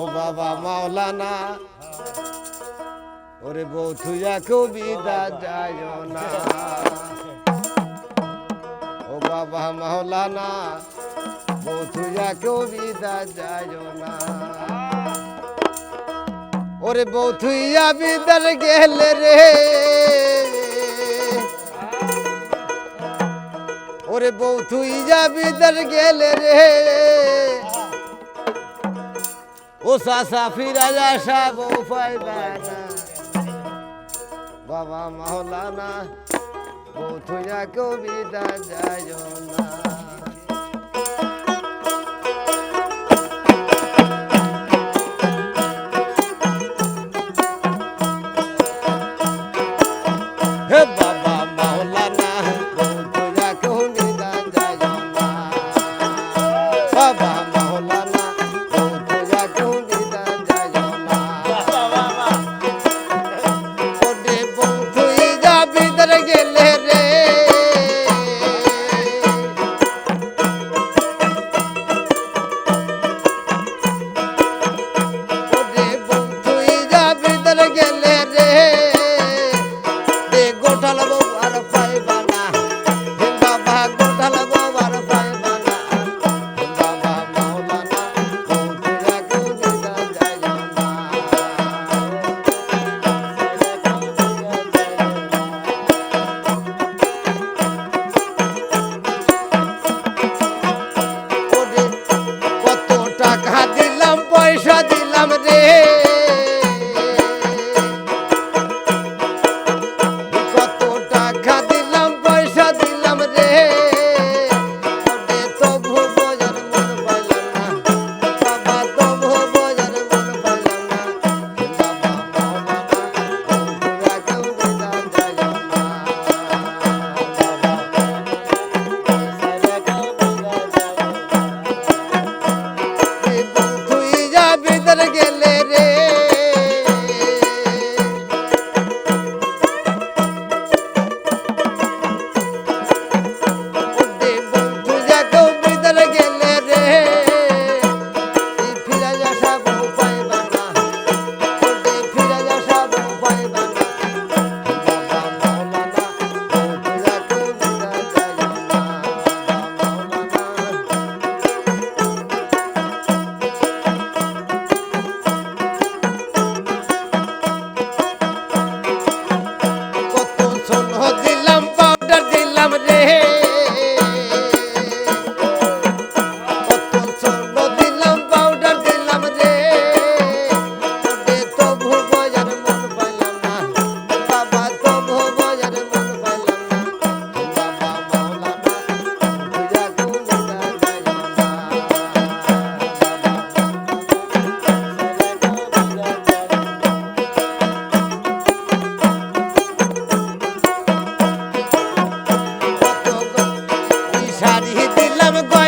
ও বাবা মাওলানা, ওরে বৌথুয়া কবিতা যায় না। ও বাবা মাওলানা বৌথুয়া কবিতা যায় না। ওরে বৌথুইয়া বিদার গেলে রে। ওরে বৌথুইয়া বিদার গেলে রে। ও সাসা ফিরা আসা বউ পাইবা না বাবা মাওলানা বৌথুইয়া কবিতা যায় না। I'm going